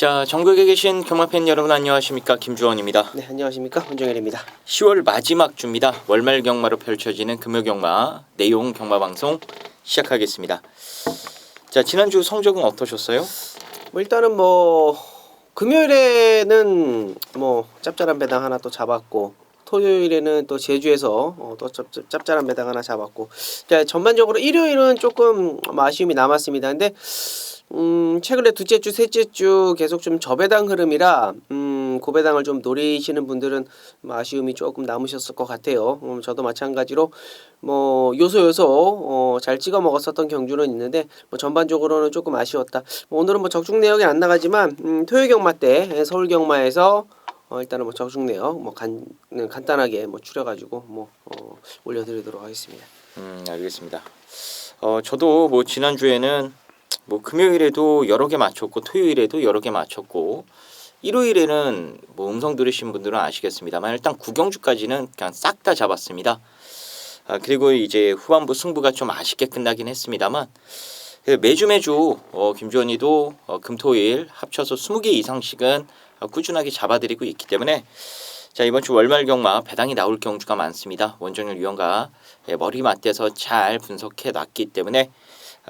자, 전국에 계신 경마팬 여러분 안녕하십니까? 김주원입니다. 네 안녕하십니까 혼정일입니다. 10월 마지막 주입니다. 월말 경마로 펼쳐지는 금요 경마 내용 경마 방송 시작하겠습니다. 자, 지난주 성적은 어떠셨어요? 뭐 일단은 뭐 금요일에는 뭐 짭짤한 배당 하나 또 잡았고 토요일에는 또 제주에서 어, 또 짭, 짭- 짭짤한 배당 하나 잡았고 자, 전반적으로 일요일은 조금 뭐 아쉬움이 남았습니다. 근데 음, 최근에 둘째 주, 셋째 주 계속 좀 저배당 흐름이라 음, 고배당을 좀 노리시는 분들은 뭐 아쉬움이 조금 남으셨을 것 같아요. 음, 저도 마찬가지로 뭐 요소 요소 어, 잘 찍어 먹었었던 경주는 있는데 뭐 전반적으로는 조금 아쉬웠다. 뭐 오늘은 뭐 적중 내역이 안 나가지만 음, 토요 경마 때 서울 경마에서 어, 일단은 뭐 적중 내역 뭐 간, 간단하게 뭐 추려가지고 뭐 어, 올려드리도록 하겠습니다. 음, 알겠습니다. 어, 저도 뭐 지난 주에는 뭐 금요일에도 여러 개 맞췄고 토요일에도 여러 개 맞췄고 일요일에는 뭐 음성 들으신 분들은 아시겠습니다만 일단 구경주까지는 그냥 싹 다 잡았습니다. 아, 그리고 이제 후반부 승부가 좀 아쉽게 끝나긴 했습니다만 그 매주 매주 어, 김주원이도 어, 금토일 합쳐서 20개 이상씩은 어, 꾸준하게 잡아드리고 있기 때문에 자 이번 주 월말 경마 배당이 나올 경주가 많습니다. 원정률 위원과 예, 머리 맞대서 잘 분석해 놨기 때문에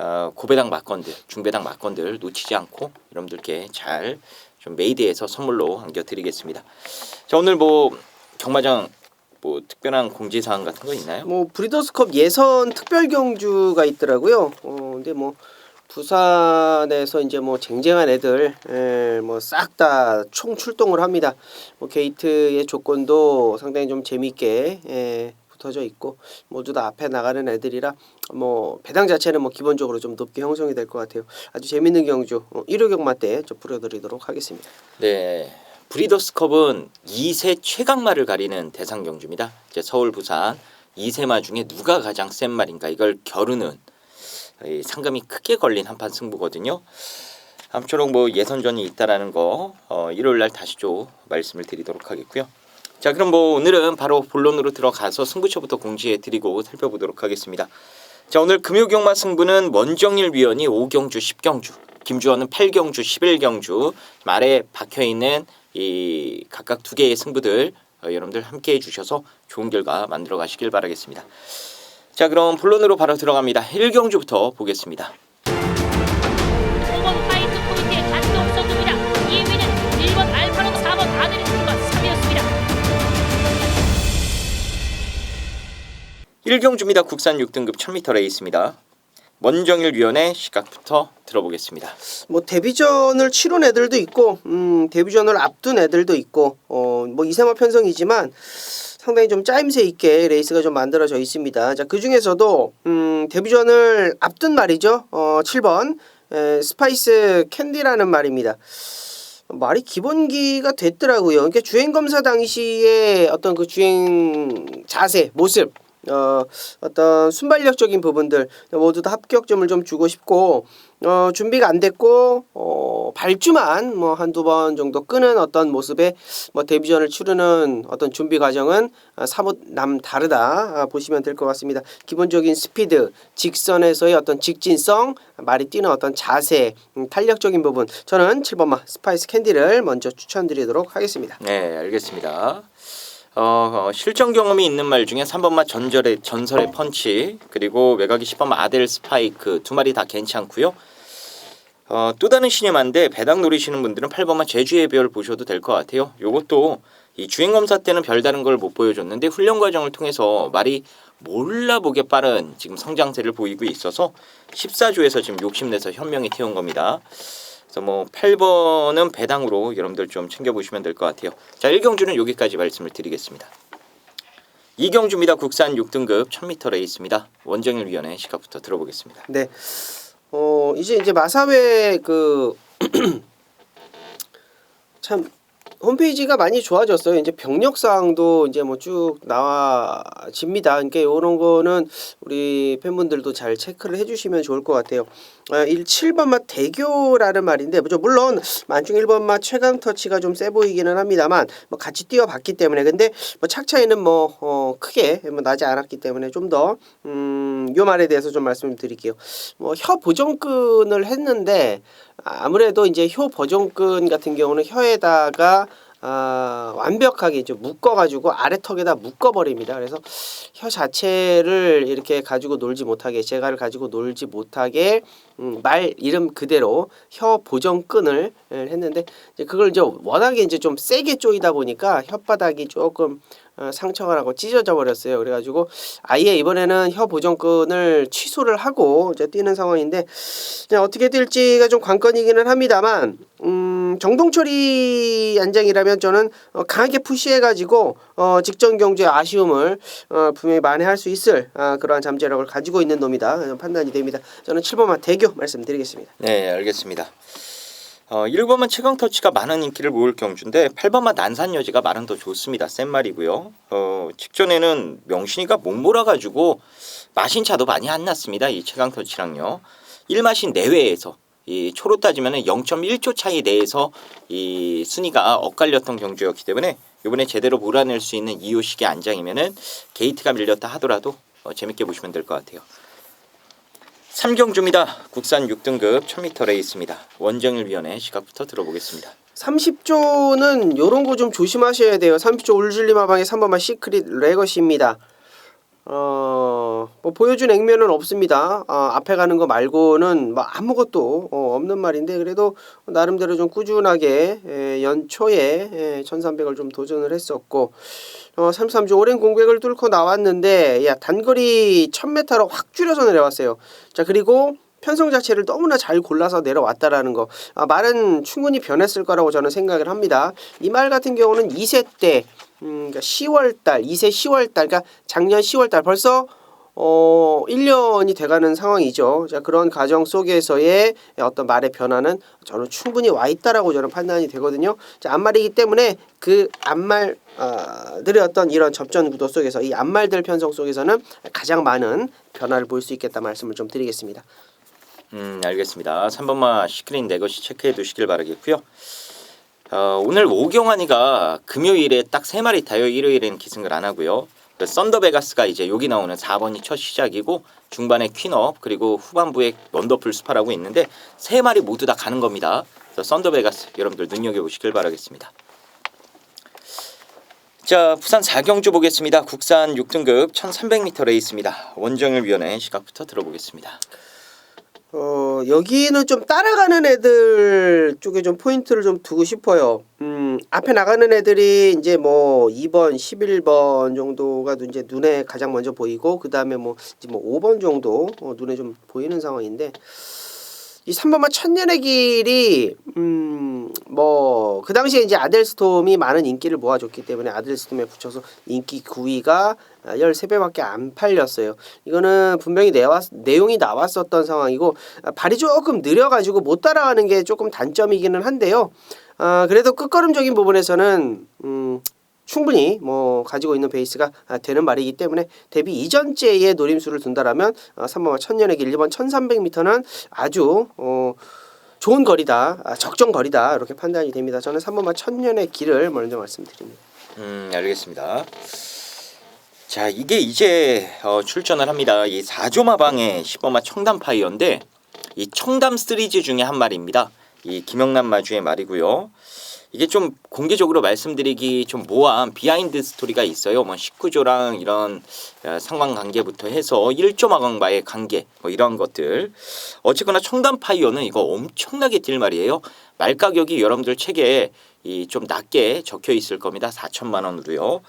어, 고배당 막건들, 중배당 막건들 놓치지 않고 여러분들께 잘 좀 메이드에서 선물로 안겨드리겠습니다. 자 오늘 뭐 경마장 뭐 특별한 공지 사항 같은 거 있나요? 뭐 브리더스컵 예선 특별 경주가 있더라고요. 어 근데 뭐 부산에서 이제 뭐 쟁쟁한 애들 예, 뭐싹 다 총 출동을 합니다. 뭐 게이트의 조건도 상당히 좀 재밌게 예, 붙어져 있고 모두 다 앞에 나가는 애들이라 뭐 배당 자체는 뭐 기본적으로 좀 높게 형성이 될 것 같아요. 아주 재밌는 경주 어, 일요 경마 때 좀 풀어드리도록 하겠습니다. 네. 브리더스컵은 2세 최강마를 가리는 대상 경주입니다. 이제 서울 부산 2세마 중에 누가 가장 센 말인가 이걸 겨루는 이 상금이 크게 걸린 한판 승부거든요. 아무쪼록 뭐 예선전이 있다라는 거 어, 일요일 날 다시 좀 말씀을 드리도록 하겠고요. 자 그럼 뭐 오늘은 바로 본론으로 들어가서 승부처부터 공지해 드리고 살펴보도록 하겠습니다. 자 오늘 금요경마 승부는 원정일 위원이 5경주 10경주 김주원은 8경주 11경주 말에 박혀 있는 이 각각 두 개의 승부들 어, 여러분들 함께 해 주셔서 좋은 결과 만들어 가시길 바라겠습니다. 자 그럼 본론으로 바로 들어갑니다. 1경주부터 보겠습니다. 1경주입니다. 국산 6등급 1000m 레이스입니다. 원정일 위원의 시각부터 들어보겠습니다. 뭐 데뷔전을 치른 애들도 있고 음 데뷔전을 앞둔 애들도 있고 어 뭐 이세마 편성이지만 상당히 좀 짜임새 있게 레이스가 좀 만들어져 있습니다. 자, 그 중에서도 음 데뷔전을 앞둔 말이죠. 어 7번 에, 스파이스 캔디라는 말입니다. 말이 기본기가 됐더라고요. 그러니까 주행 검사 당시에 어떤 그 주행 자세, 모습 어, 어떤 순발력적인 부분들 모두 다 합격점을 좀 주고 싶고 어, 준비가 안 됐고 어, 발주만 뭐 한두 번 정도 끄는 어떤 모습의 뭐 데뷔전을 치르는 어떤 준비 과정은 아, 사뭇 남 다르다 아, 보시면 될 것 같습니다. 기본적인 스피드, 직선에서의 어떤 직진성, 말이 뛰는 어떤 자세, 음, 탄력적인 부분 저는 7번마 스파이스 캔디를 먼저 추천드리도록 하겠습니다. 네, 알겠습니다. 어, 어, 실전 경험이 있는 말 중에 3번마 전절의 전설의 펀치 그리고 외곽이 10번마 아델 스파이크 두 마리 다 괜찮고요. 어, 또 다른 시네마인데 배당 노리시는 분들은 8번마 제주의 별 보셔도 될 것 같아요. 요것도 이 주행 검사 때는 별다른 걸 못 보여줬는데 훈련 과정을 통해서 말이 몰라보게 빠른 지금 성장세를 보이고 있어서 14조에서 지금 욕심내서 현명히 태운 겁니다. 그래서 뭐 8번은 배당으로 여러분들 좀 챙겨보시면 될 것 같아요. 자 1경주는 여기까지 말씀을 드리겠습니다. 2경주입니다. 국산 6등급 1000m 레이스입니다. 원정일 위원의 시각부터 들어보겠습니다. 네. 어 이제 이제 마사회 그 참 홈페이지가 많이 좋아졌어요. 이제 병력 사항도 이제 뭐 쭉 나와집니다. 그러니까 이런 거는 우리 팬분들도 잘 체크를 해주시면 좋을 것 같아요. 아, 1 7번마 대교라는 말인데? 물론 만중 1번마 최강 터치가 좀 세 보이기는 합니다만 뭐 같이 뛰어봤기 때문에 근데 뭐 착 차이는 뭐 어, 크게 뭐 나지 않았기 때문에 좀 더 음, 요 말에 대해서 좀 말씀드릴게요. 뭐 혀 보정근을 했는데 아무래도 이제 효 보정근 같은 경우는 혀에다가 아, 완벽하게 이제 묶어가지고 아래 턱에다 묶어버립니다. 그래서 혀 자체를 이렇게 가지고 놀지 못하게 재갈을 가지고 놀지 못하게 음, 말 이름 그대로 혀 보정끈을 예, 했는데 이제 그걸 이제 워낙에 이제 좀 세게 쪼이다 보니까 혓바닥이 조금 어, 상처가 나고 찢어져 버렸어요. 그래가지고 아예 이번에는 혀 보정끈을 취소를 하고 이제 뛰는 상황인데 어떻게 될지가 좀 관건이기는 합니다만 음, 정동철이 안장이라면 저는 어, 강하게 푸시해가지고 어, 직전 경주의 아쉬움을 어, 분명히 만회할 수 있을 아, 그러한 잠재력을 가지고 있는 놈이다 어, 판단이 됩니다. 저는 7번만 대교 말씀드리겠습니다. 네, 알겠습니다. 어, 1번만 최강 터치가 많은 인기를 모을 경주인데 8번만 난산 여지가 많은 더 좋습니다. 센 말이고요. 어, 직전에는 명신이가 못 몰아가지고 마신 차도 많이 안 났습니다. 이 최강 터치랑요. 1마신 내외에서 이 초로 따지면 0.1초 차이 내에서 이 순위가 엇갈렸던 경주였기 때문에 이번에 제대로 몰아낼 수 있는 이호식의 안장이면은 게이트가 밀렸다 하더라도 어, 재밌게 보시면 될 것 같아요. 3경주입니다. 국산 6등급 1000m 레이스입니다. 원정일 위원회 시각부터 들어보겠습니다. 30조는 요런 거 좀 조심하셔야 돼요. 30조 울줄리 마방의 3번만 시크릿 레거시입니다. 어, 뭐 보여준 액면은 없습니다. 아, 앞에 가는 거 말고는 뭐 아무것도 어, 없는 말인데 그래도 나름대로 좀 꾸준하게 에, 연초에 에, 1300을 좀 도전을 했었고 어, 33조 오랜 공백을 뚫고 나왔는데 야 단거리 1000m로 확 줄여서 내려왔어요. 자 그리고 편성 자체를 너무나 잘 골라서 내려왔다라는 거 아, 말은 충분히 변했을 거라고 저는 생각을 합니다. 이 말 같은 경우는 2세 때 음, 그러니까 10월달 2세 10월달 그러니까 작년 10월달 벌써 어 1년이 돼가는 상황이죠. 자 그런 과정 속에서의 어떤 말의 변화는 저는 충분히 와 있다라고 저는 판단이 되거든요. 자 앞말이기 때문에 그 앞말들의 어떤 이런 접전 구도 속에서 이 앞말들 편성 속에서는 가장 많은 변화를 볼 수 있겠다 말씀을 좀 드리겠습니다. 음, 알겠습니다. 3번마 시크린 내것이 체크해 두시길 바라겠고요. 어, 오늘 오경환이가 금요일에 딱 세 마리 타요. 일요일에는 기승을 안 하고요. 그 썬더베가스가 이제 여기 나오는 4번이 첫 시작이고 중반에 퀸업 그리고 후반부에 원더풀 스파라고 있는데 세 마리 모두 다 가는 겁니다. 그래서 썬더베가스 여러분들 눈여겨 보시길 바라겠습니다. 자, 부산 4경주 보겠습니다. 국산 6등급 1300m 레이스입니다. 원정일 위원회 시각부터 들어보겠습니다. 어, 여기는 좀 따라가는 애들 쪽에 좀 포인트를 좀 두고 싶어요. 음, 앞에 나가는 애들이 이제 뭐 2번, 11번 정도가 이제 눈에 가장 먼저 보이고, 그 다음에 뭐, 이제 뭐 5번 정도 어, 눈에 좀 보이는 상황인데, 이 3번만 천년의 길이 음 뭐 그 당시에 이제 아델스톰이 많은 인기를 모아줬기 때문에 아델스톰에 붙여서 인기 9위가 13배밖에 안 팔렸어요. 이거는 분명히 내왔, 내용이 나왔었던 상황이고 아, 발이 조금 느려가지고 못 따라가는 게 조금 단점이기는 한데요. 아, 그래도 끝걸음적인 부분에서는 음, 충분히 뭐 가지고 있는 베이스가 아, 되는 말이기 때문에 데뷔 이전째의 노림수를 둔다라면 어, 3번 천년의 길 1번 1300m는 아주 어, 좋은 거리다 아, 적정 거리다 이렇게 판단이 됩니다. 저는 3번만 천년의 길을 먼저 말씀드립니다. 음, 알겠습니다. 자, 이게 이제 어, 출전을 합니다. 이 4조 마방의 10번마 청담 파이어인데 이 청담 시리즈 중에 한 말입니다. 이 김영남 마주의 말이고요. 이게 좀 공개적으로 말씀드리기 좀 모호한 비하인드 스토리가 있어요. 뭐 19조랑 이런 어, 상관 관계부터 해서 1조 마강과의 관계 뭐 이런 것들. 어쨌거나 청담 파이어는 이거 엄청나게 뛸 말이에요. 말 가격이 여러분들 책에 이 좀 낮게 적혀 있을 겁니다. 4천만 원으로요.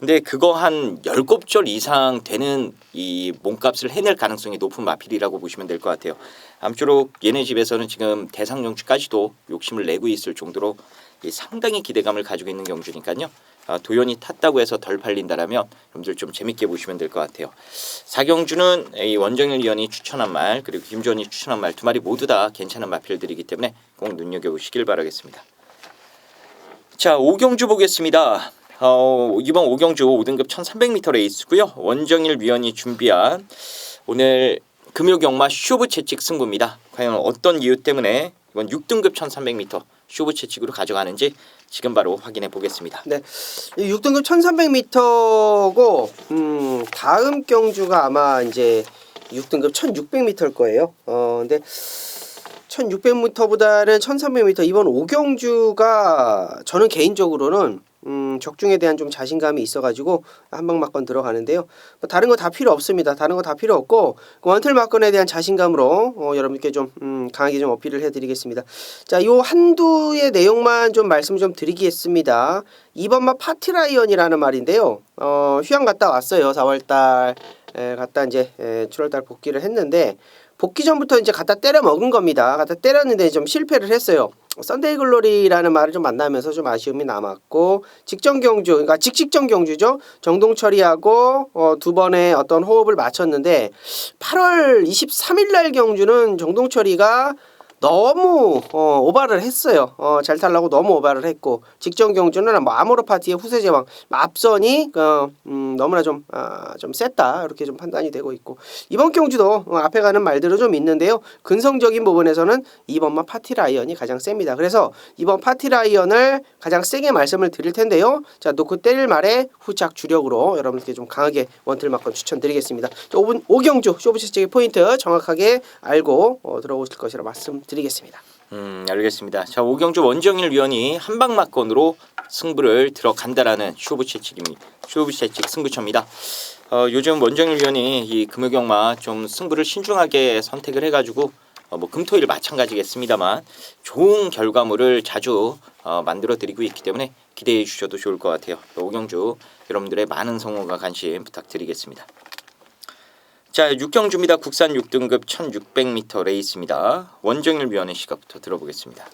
근데 그거 한 10곱절 이상 되는 이 몸값을 해낼 가능성이 높은 마필이라고 보시면 될 것 같아요. 아무쪼록 얘네 집에서는 지금 대상 경주까지도 욕심을 내고 있을 정도로 이 상당히 기대감을 가지고 있는 경주니까요. 아, 도연이 탔다고 해서 덜 팔린다라면 여러분들 좀 재밌게 보시면 될 것 같아요. 사경주는 이 원정일 위원이 추천한 말 그리고 김주원이 추천한 말 두 마리 모두 다 괜찮은 마필들이기 때문에 꼭 눈여겨보시길 바라겠습니다. 자, 오경주 보겠습니다. 어, 이번 오경주 5등급 1300m 레이스고요. 원정일 위원이 준비한 오늘 금요 경마 쇼부 채찍 승부입니다. 과연 어떤 이유 때문에 이번 6등급 1300m 쇼부 채찍으로 가져가는지 지금 바로 확인해 보겠습니다. 네, 이 6등급 1300m고 음, 다음 경주가 아마 이제 6등급 1600m일 거예요. 어, 근데 1600m보다는 1300m 이번 오경주가 저는 개인적으로는 음, 적중에 대한 좀 자신감이 있어가지고 한방 막건 들어가는데요. 뭐 다른 거 다 필요 없습니다. 다른 거 다 필요 없고 그 원틀 막건에 대한 자신감으로 어, 여러분께 좀 음, 강하게 좀 어필을 해드리겠습니다. 자, 요 한두의 내용만 좀 말씀 좀 드리겠습니다. 이번 막 파티라이언이라는 말인데요. 어, 휴양 갔다 왔어요. 4월달 에, 갔다 이제 에, 7월달 복귀를 했는데 복귀 전부터 이제 갖다 때려 먹은 겁니다. 갖다 때렸는데 좀 실패를 했어요. 썬데이 글로리라는 말을 좀 만나면서 좀 아쉬움이 남았고 직전 경주 그러니까 직직전 경주죠 정동철이하고 어, 두 번의 어떤 호흡을 맞췄는데 8월 23일 날 경주는 정동철이가 너무 어, 오바를 했어요. 어, 잘 탈라고 너무 오바를 했고 직전 경주는 뭐 아모르 파티의 후세 제왕 앞선이 어, 음, 너무나 좀, 아, 좀 셌다 이렇게 좀 판단이 되고 있고 이번 경주도 어, 앞에 가는 말대로 좀 있는데요. 근성적인 부분에서는 이번만 파티 라이언이 가장 셉니다. 그래서 이번 파티 라이언을 가장 세게 말씀을 드릴 텐데요. 자 놓고 때릴 말에 후착 주력으로 여러분께 좀 강하게 원틀 막건 추천드리겠습니다. 자, 5분 5경주 쇼부시스의 포인트 정확하게 알고 어, 들어오실 것이라 말씀 드리겠습니다. 음, 알겠습니다. 자, 오경주 원정일 위원이 한방 막건으로 승부를 들어간다라는 쇼부 채찍입니다. 쇼부 채찍 승부처입니다. 어, 요즘 원정일 위원이 이 금요경마 좀 승부를 신중하게 선택을 해가지고 어, 뭐 금토일 마찬가지겠습니다만 좋은 결과물을 자주 어, 만들어 드리고 있기 때문에 기대해 주셔도 좋을 것 같아요. 오경주 여러분들의 많은 성원과 관심 부탁드리겠습니다. 자, 6경주입니다. 국산 6등급 1600m 레이스입니다. 원정일 위원의 시각부터 들어보겠습니다.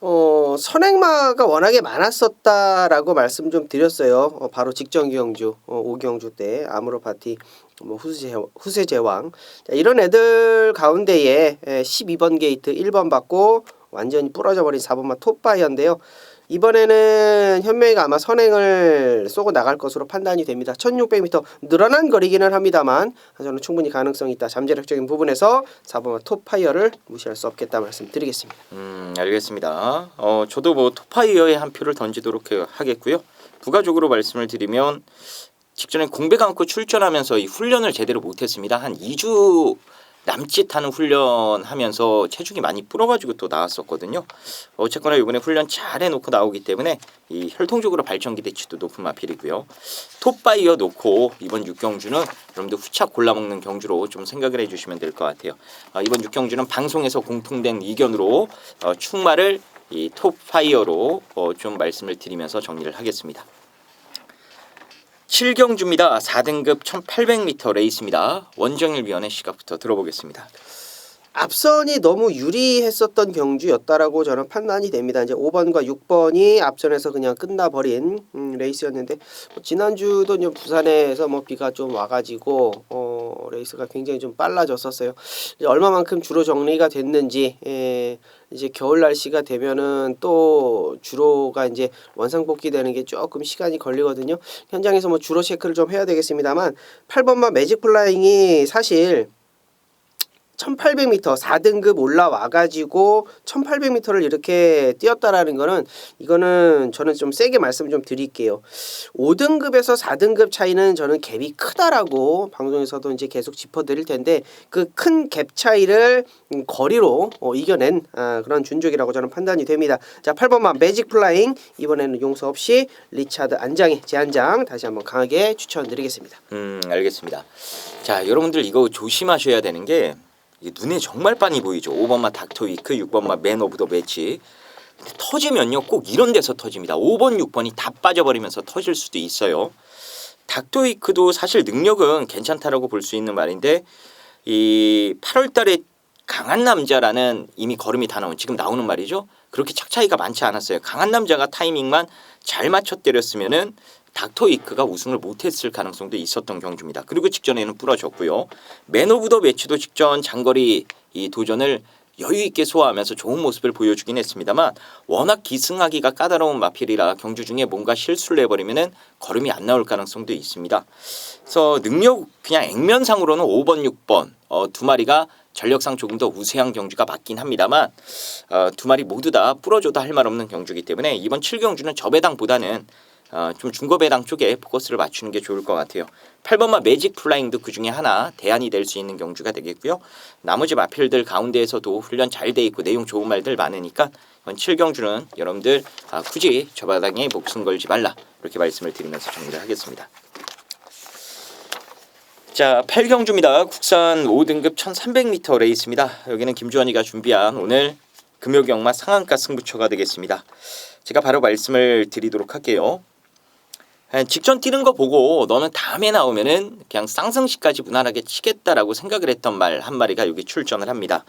어, 선행마가 워낙에 많았었다라고 말씀 좀 드렸어요. 어, 바로 직전 경주, 어, 오경주 때 아무로 파티, 뭐 후세 후세 제왕 자, 이런 애들 가운데에 에, 12번 게이트 1번 받고 완전히 부러져 버린 4번마 톱바이어인데요. 이번에는 현명이가 아마 선행을 쏘고 나갈 것으로 판단이 됩니다. 1600m 늘어난 거리기는 합니다만 저는 충분히 가능성이 있다. 잠재력적인 부분에서 4번마 톱파이어를 무시할 수 없겠다 말씀드리겠습니다. 음, 알겠습니다. 어, 저도 뭐 토파이어에 한 표를 던지도록 해- 하겠고요. 부가적으로 말씀을 드리면 직전에 공백 안고 출전하면서 이 훈련을 제대로 못했습니다. 한 2주 남짓하는 훈련하면서 체중이 많이 불어가지고 또 나왔었거든요. 어쨌거나 이번에 훈련 잘 해놓고 나오기 때문에 이 혈통적으로 발전 기 대치도 높은 마필이고요. 톱바이어 놓고 이번 6경주는 여러분들 후착 골라먹는 경주로 좀 생각을 해주시면 될 것 같아요. 어, 이번 6경주는 방송에서 공통된 의견으로 어, 충마를 이 톱파이어로 어, 좀 말씀을 드리면서 정리를 하겠습니다. 7경주입니다. 4등급 1800m 레이스입니다. 원정일 위원의 시각부터 들어보겠습니다. 앞선이 너무 유리했었던 경주였다라고 저는 판단이 됩니다. 이제 5번과 6번이 앞선에서 그냥 끝나버린 음, 레이스였는데 뭐 지난주도 이제 부산에서 뭐 비가 좀 와가지고 어, 레이스가 굉장히 좀 빨라졌었어요. 이제 얼마만큼 주로 정리가 됐는지 예, 이제 겨울 날씨가 되면은 또 주로가 이제 원상 복귀되는 게 조금 시간이 걸리거든요. 현장에서 뭐 주로 체크를 좀 해야 되겠습니다만 8번만 매직 플라잉이 사실 1800m 4등급 올라와 가지고 1800m를 이렇게 뛰었다라는 거는 이거는 저는 좀 세게 말씀 좀 드릴게요. 5등급에서 4등급 차이는 저는 갭이 크다라고 방송에서도 이제 계속 짚어 드릴 텐데 그 큰 갭 차이를 음, 거리로 어, 이겨낸 아, 그런 준족이라고 저는 판단이 됩니다. 자, 8번만 매직 플라잉 이번에는 용서 없이 리차드 안장의 제한장 다시 한번 강하게 추천드리겠습니다. 음, 알겠습니다. 자, 여러분들 이거 조심하셔야 되는 게 눈에 정말 빤히 보이죠. 5번마 닥터위크, 6번마 맨 오브 더 매치. 근데 터지면요 꼭 이런 데서 터집니다. 5번, 6번이 다 빠져버리면서 터질 수도 있어요. 닥터위크도 사실 능력은 괜찮다라고 볼 수 있는 말인데 이 8월 달에 강한 남자라는 이미 걸음이 다 나온 지금 나오는 말이죠. 그렇게 착 차이가 많지 않았어요. 강한 남자가 타이밍만 잘 맞춰 때렸으면은 닥터 이크가 우승을 못했을 가능성도 있었던 경주입니다. 그리고 직전에는 부러졌고요. 맨 오브 더 매치도 직전 장거리 이 도전을 여유 있게 소화하면서 좋은 모습을 보여주긴 했습니다만 워낙 기승하기가 까다로운 마필이라 경주 중에 뭔가 실수를 해버리면은 걸음이 안 나올 가능성도 있습니다. 그래서 능력 그냥 액면상으로는 5번, 6번 어, 두 마리가 전력상 조금 더 우세한 경주가 맞긴 합니다만 어, 두 마리 모두 다 부러져도 할 말 없는 경주이기 때문에 이번 7경주는 저배당보다는 어, 좀 중고 배당 쪽에 포커스를 맞추는 게 좋을 것 같아요. 8번마 매직 플라잉도 그 중에 하나 대안이 될 수 있는 경주가 되겠고요. 나머지 마필들 가운데에서도 훈련 잘 돼 있고 내용 좋은 말들 많으니까 이번 7경주는 여러분들 아, 굳이 저 바닥에 목숨 걸지 말라 이렇게 말씀을 드리면서 정리를 하겠습니다. 자, 8경주입니다. 국산 5등급 1300m 레이스입니다. 여기는 김주환이가 준비한 오늘 금요경마 상한가 승부처가 되겠습니다. 제가 바로 말씀을 드리도록 할게요. 에, 직전 뛰는 거 보고 너는 다음에 나오면은 그냥 쌍승시까지 무난하게 치겠다라고 생각을 했던 말 한 마리가 여기 출전을 합니다.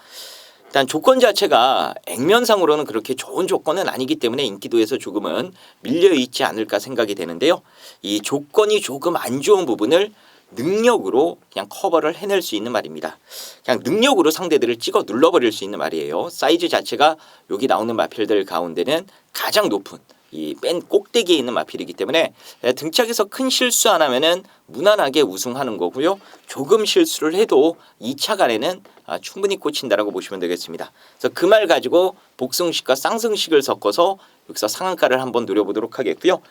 일단 조건 자체가 액면상으로는 그렇게 좋은 조건은 아니기 때문에 인기도에서 조금은 밀려 있지 않을까 생각이 되는데요. 이 조건이 조금 안 좋은 부분을 능력으로 그냥 커버를 해낼 수 있는 말입니다. 그냥 능력으로 상대들을 찍어 눌러버릴 수 있는 말이에요. 사이즈 자체가 여기 나오는 마필들 가운데는 가장 높은 이맨 꼭대기에 있는 마필이기 때문에 등짝에서 큰 실수 안 하면은 무난하게 우승하는 거고요. 조금 실수를 해도 2차 간에는 아, 충분히 꽂힌다라고 보시면 되겠습니다. 그래서 그 말 가지고 복승식과 쌍승식을 섞어서 여기서 상한가를 한번 노려보도록 하겠고요.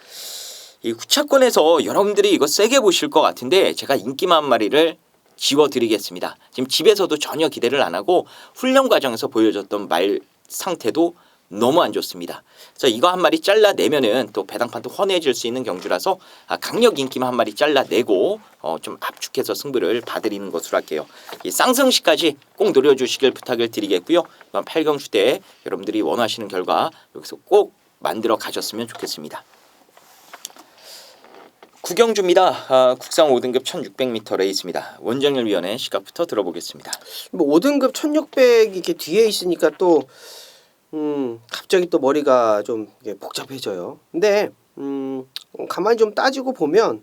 이 후차권에서 여러분들이 이거 세게 보실 것 같은데 제가 인기만 한 마리를 지워드리겠습니다. 지금 집에서도 전혀 기대를 안 하고 훈련 과정에서 보여줬던 말 상태도 너무 안 좋습니다. 그래서 이거 한 마리 잘라내면은 또 배당판도 훤해질 수 있는 경주라서 아, 강력 인기만 한 마리 잘라내고 어, 좀 압축해서 승부를 봐드리는 것으로 할게요. 이 쌍승시까지 꼭 노려주시길 부탁을 드리겠고요. 이번 8경주 때 여러분들이 원하시는 결과 여기서 꼭 만들어 가셨으면 좋겠습니다. 구경주입니다. 아, 국상 5등급 1600m 레이스입니다. 원정일 위원회 시각부터 들어보겠습니다. 뭐 5등급 1600 이렇게 뒤에 있으니까 또 음, 갑자기 또 머리가 좀 복잡해져요. 근데 음, 어, 가만히 좀 따지고 보면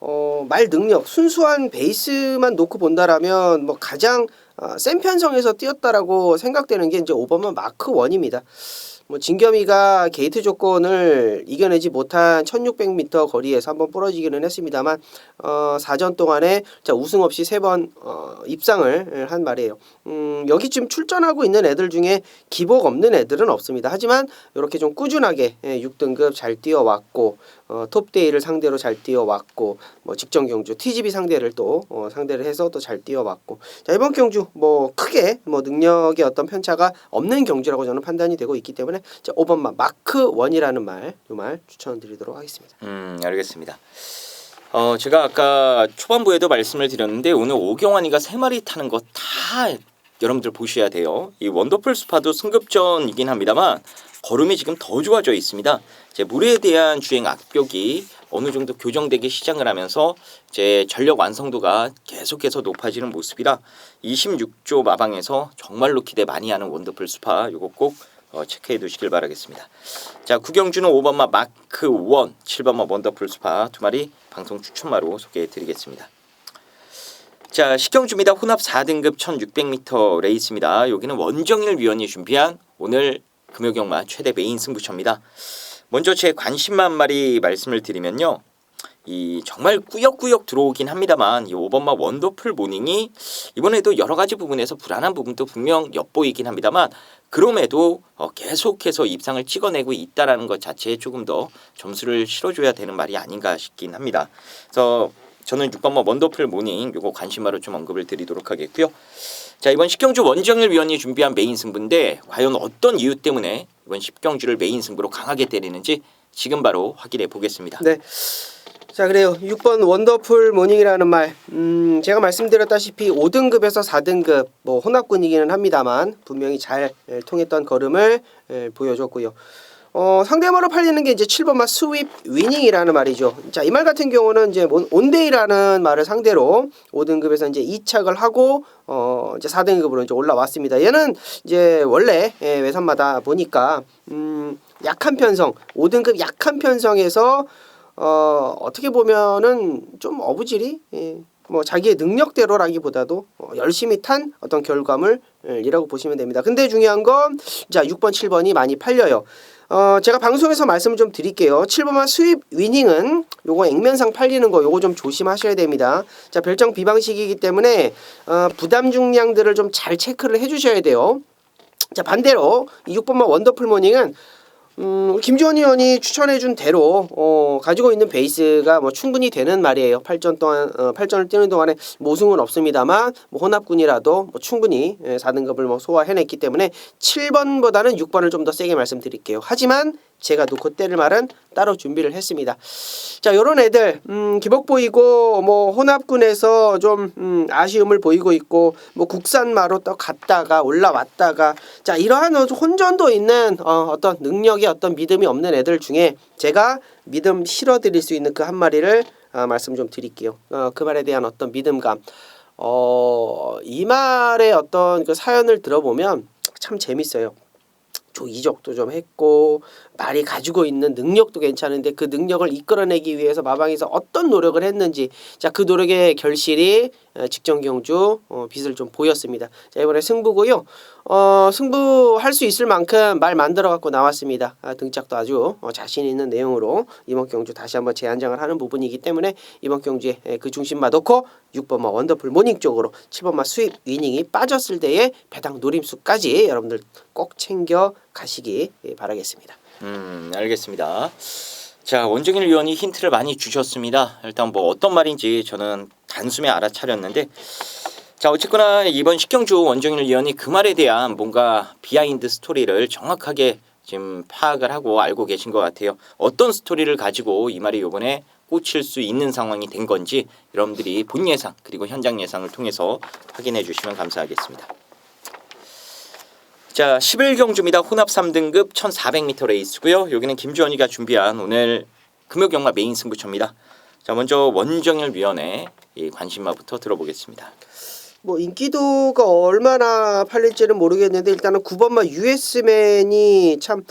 어, 말 능력 순수한 베이스만 놓고 본다라면 뭐 가장 어, 센 편성에서 뛰었다라고 생각되는 게 이제 오버만 마크 1입니다. 뭐 진겸이가 게이트 조건을 이겨내지 못한 1600m 거리에서 한번 부러지기는 했습니다만 어, 4전 동안에 자 우승 없이 세번 어, 입상을 한 말이에요. 음, 여기쯤 출전하고 있는 애들 중에 기복 없는 애들은 없습니다. 하지만 이렇게 좀 꾸준하게 예, 6등급 잘 뛰어왔고 어, 톱데이를 상대로 잘 뛰어왔고 뭐 직전 경주 TGB 상대를 또 어, 상대를 해서 또 잘 뛰어왔고 자 이번 경주 뭐 크게 뭐 능력의 어떤 편차가 없는 경주라고 저는 판단이 되고 있기 때문에 자 5번만 마크 원이라는 말 이 말 추천드리도록 하겠습니다. 음, 알겠습니다. 어, 제가 아까 초반부에도 말씀을 드렸는데 오늘 오경환이가 세 마리 타는 거 다 여러분들 보셔야 돼요. 이 원더풀 스파도 승급전이긴 합니다만 걸음이 지금 더 좋아져 있습니다. 이제 물에 대한 주행 악벽이 어느 정도 교정되기 시작을 하면서 제 전력 완성도가 계속해서 높아지는 모습이라 26조 마방에서 정말로 기대 많이 하는 원더풀 스파 요거 꼭 어, 체크해 두시길 바라겠습니다. 자, 구경주는 5번마 마크 1, 7번마 원더풀 스파 두 마리 방송 추천마로 소개해 드리겠습니다. 자, 식경주입니다. 혼합 4등급 1600m 레이스입니다. 여기는 원정일 위원이 준비한 오늘 금요경마 최대 메인 승부처입니다. 먼저 제 관심만 한 마리 말씀을 드리면요. 이 정말 꾸역꾸역 들어오긴 합니다만 이 5번마 원더풀 모닝이 이번에도 여러 가지 부분에서 불안한 부분도 분명 엿보이긴 합니다만 그럼에도 어, 계속해서 입상을 찍어내고 있다라는 것 자체에 조금 더 점수를 실어줘야 되는 말이 아닌가 싶긴 합니다. 그래서 저는 6번마 원더풀 모닝 요거 관심마로 좀 언급을 드리도록 하겠고요. 자 이번 10경주 원정일 위원이 준비한 메인 승부인데 과연 어떤 이유 때문에 이번 10경주를 메인 승부로 강하게 때리는지 지금 바로 확인해 보겠습니다. 네. 자 그래요. 6번 원더풀 모닝이라는 말. 음, 제가 말씀드렸다시피 5등급에서 4등급 뭐 혼합군이기는 합니다만 분명히 잘 예, 통했던 걸음을 예, 보여줬고요. 어, 상대마로 팔리는 게 이제 7번마 스윕 위닝이라는 말이죠. 자, 이 말 같은 경우는 이제 온- 온데이라는 말을 상대로 5등급에서 이제 이착을 하고 어, 이제 4등급으로 이제 올라왔습니다. 얘는 이제 원래 예, 외선마다 보니까 음, 약한 편성, 5등급 약한 편성에서 어, 어떻게 보면은 좀 어부질이 예, 뭐 자기의 능력대로라기보다도 어, 열심히 탄 어떤 결과물이라고 보시면 됩니다. 근데 중요한 건 자, 6번, 7번이 많이 팔려요. 어, 제가 방송에서 말씀을 좀 드릴게요. 7번만 수입 위닝은 요거 액면상 팔리는 거 요거 좀 조심하셔야 됩니다. 자, 별정 비방식이기 때문에 어, 부담 중량들을 좀 잘 체크를 해 주셔야 돼요. 자, 반대로 이 6번만 원더풀 모닝은 음, 김지원 의원이 추천해준 대로 어, 가지고 있는 베이스가 뭐 충분히 되는 말이에요. 8전 동안 어, 8전을 뛰는 동안에 모승은 없습니다만 뭐 혼합군이라도 뭐 충분히 예, 4등급을 뭐 소화해냈기 때문에 7번보다는 6번을 좀 더 세게 말씀드릴게요. 하지만 제가 놓고 때릴 말은 따로 준비를 했습니다. 자, 요런 애들 음, 기복 보이고 뭐 혼합군에서 좀 음, 아쉬움을 보이고 있고 뭐 국산마로 또 갔다가 올라왔다가 자 이러한 어, 혼전도 있는 어, 어떤 능력이 어떤 믿음이 없는 애들 중에 제가 믿음 실어 드릴 수 있는 그 한 마리를 아, 말씀 좀 드릴게요. 어, 그 말에 대한 어떤 믿음감. 어, 이 말의 어떤 그 사연을 들어보면 참 재밌어요. 조 이적도 좀 했고 말이 가지고 있는 능력도 괜찮은데 그 능력을 이끌어내기 위해서 마방에서 어떤 노력을 했는지 자 그 노력의 결실이 어, 직전 경주 어, 빛을 좀 보였습니다. 자 이번에 승부고요. 어 승부할 수 있을 만큼 말 만들어 갖고 나왔습니다. 아, 등짝도 아주 어, 자신 있는 내용으로 이번 경주 다시 한번 재안장을 하는 부분이기 때문에 이번 경주에 에, 그 중심만 놓고 6번마 원더풀 모닝 쪽으로 7번마 수입 위닝이 빠졌을 때의 배당 노림수까지 여러분들 꼭 챙겨 가시기 예, 바라겠습니다. 음, 알겠습니다. 자, 원정일 위원이 힌트를 많이 주셨습니다. 일단 뭐 어떤 말인지 저는 단숨에 알아차렸는데 자, 어쨌거나 이번 식경주 원정일 위원이 그 말에 대한 뭔가 비하인드 스토리를 정확하게 지금 파악을 하고 알고 계신 것 같아요. 어떤 스토리를 가지고 이 말이 이번에 꽂힐 수 있는 상황이 된 건지 여러분들이 본 예상 그리고 현장 예상을 통해서 확인해 주시면 감사하겠습니다. 자, 11경주입니다. 혼합 3등급 1400m 레이스고요. 여기는 김주원이가 준비한 오늘 금요경마 메인 승부처입니다. 자, 먼저 원정일 위원의 이 관심마부터 들어보겠습니다. 뭐 인기도가 얼마나 팔릴지는 모르겠는데 일단은 9번마 US맨이 참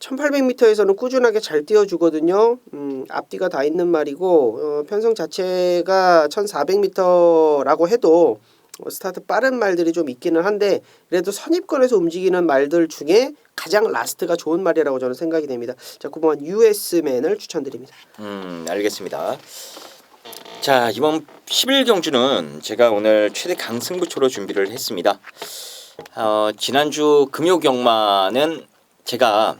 1800m에서는 꾸준하게 잘 뛰어주거든요. 음, 앞뒤가 다 있는 말이고 어, 편성 자체가 1400m라고 해도 어, 스타트 빠른 말들이 좀 있기는 한데 그래도 선입권에서 움직이는 말들 중에 가장 라스트가 좋은 말이라고 저는 생각이 됩니다. 자, 9번 US맨을 추천드립니다. 음, 알겠습니다. 자, 이번 11경주는 제가 오늘 최대 강승부초로 준비를 했습니다. 어, 지난주 금요 경마는 제가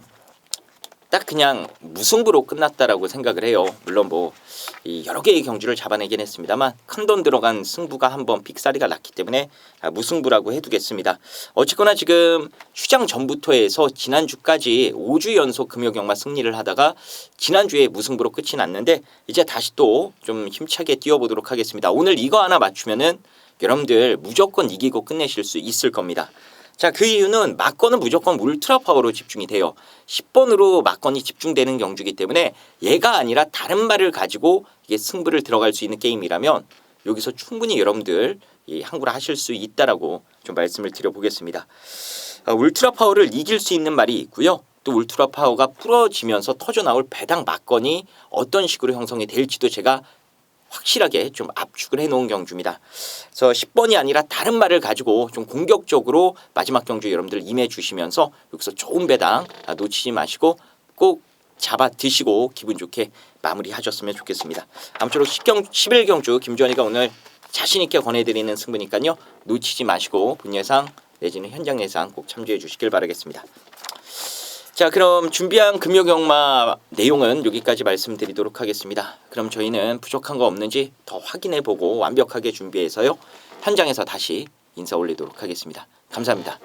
딱 그냥 무승부로 끝났다라고 생각을 해요. 물론 뭐이 여러 개의 경주를 잡아내긴 했습니다만 큰 돈 들어간 승부가 한번 픽사리가 났기 때문에 아, 무승부라고 해두겠습니다. 어쨌거나 지금 휴장 전부터 해서 지난주까지 5주 연속 금요경마 승리를 하다가 지난주에 무승부로 끝이 났는데 이제 다시 또 좀 힘차게 뛰어보도록 하겠습니다. 오늘 이거 하나 맞추면은 여러분들 무조건 이기고 끝내실 수 있을 겁니다. 자, 그 이유는 막건은 무조건 울트라 파워로 집중이 돼요. 10번으로 막건이 집중되는 경주기 때문에 얘가 아니라 다른 말을 가지고 이게 승부를 들어갈 수 있는 게임이라면 여기서 충분히 여러분들 이 항구를 하실 수 있다라고 좀 말씀을 드려보겠습니다. 아, 울트라 파워를 이길 수 있는 말이 있고요. 또 울트라 파워가 부러지면서 터져 나올 배당 막건이 어떤 식으로 형성이 될지도 제가 확실하게 좀 압축을 해놓은 경주입니다. 그래서 10번이 아니라 다른 말을 가지고 좀 공격적으로 마지막 경주 여러분들 임해 주시면서 여기서 좋은 배당 아, 놓치지 마시고 꼭 잡아 드시고 기분 좋게 마무리하셨으면 좋겠습니다. 아무쪼록 10경, 11경주 김주환이가 오늘 자신 있게 권해드리는 승부니까요. 놓치지 마시고 본 예상 내지는 현장 예상 꼭 참조해 주시길 바라겠습니다. 자 그럼 준비한 금요경마 내용은 여기까지 말씀드리도록 하겠습니다. 그럼 저희는 부족한 거 없는지 더 확인해 보고 완벽하게 준비해서요 현장에서 다시 인사 올리도록 하겠습니다. 감사합니다.